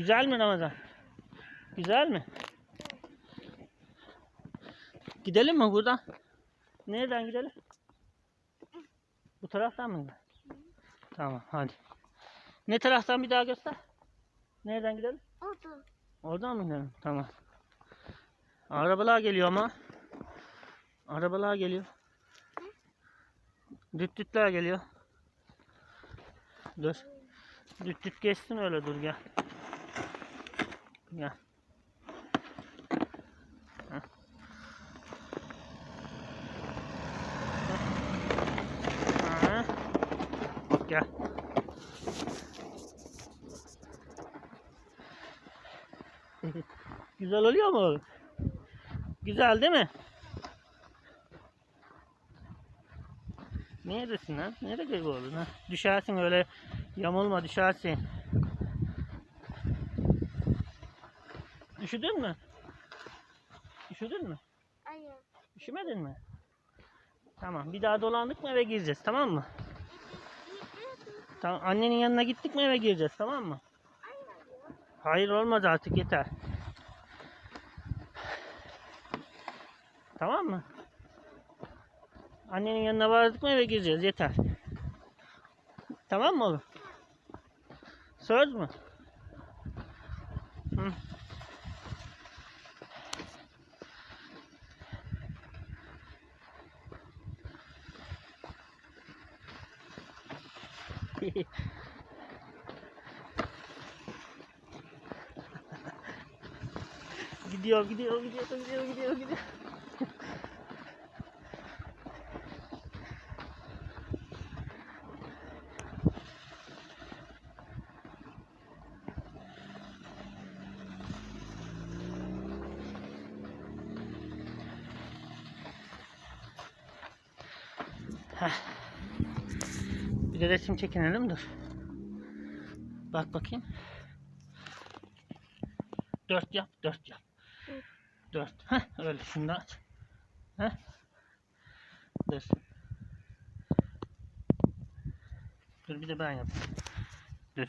Güzel mi Ramazan? Güzel mi? Gidelim mi buradan? Nereden gidelim? Bu taraftan mı? Tamam hadi. Ne taraftan bir daha göster. Nereden gidelim? Oldu. Oradan mı gidelim? Tamam. Arabalar geliyor ama. Arabalar geliyor. Düt dütler geliyor. Dur. Düt düt geçsin öyle dur gel. Heh. Gel. Güzel oluyor mu oğlum? Güzel değil mi? Neredesin lan? Nerede kayboldun ha? Düşersin öyle yamulma düşersin. Üşüdün mü? Üşüdün mü? Hayır. Üşümedin mi? Tamam. Bir daha dolandık mı eve gireceğiz tamam mı? Tamam. Annenin yanına gittik mi eve gireceğiz tamam mı? Hayır olmaz artık yeter. Tamam mı? Annenin yanına vardık mı eve gireceğiz yeter. Tamam mı oğlum? Söz mü? Hı. Gidiyor, gidiyor, gidiyor, gidiyor, gidiyor, gidiyor. Heh. Bir resim çekinelim dur. Bak bakayım. Dört yap, dört yap. Dört. Heh, öyle şunu aç. Heh. Dur. Dur bir de ben yapayım. Dur.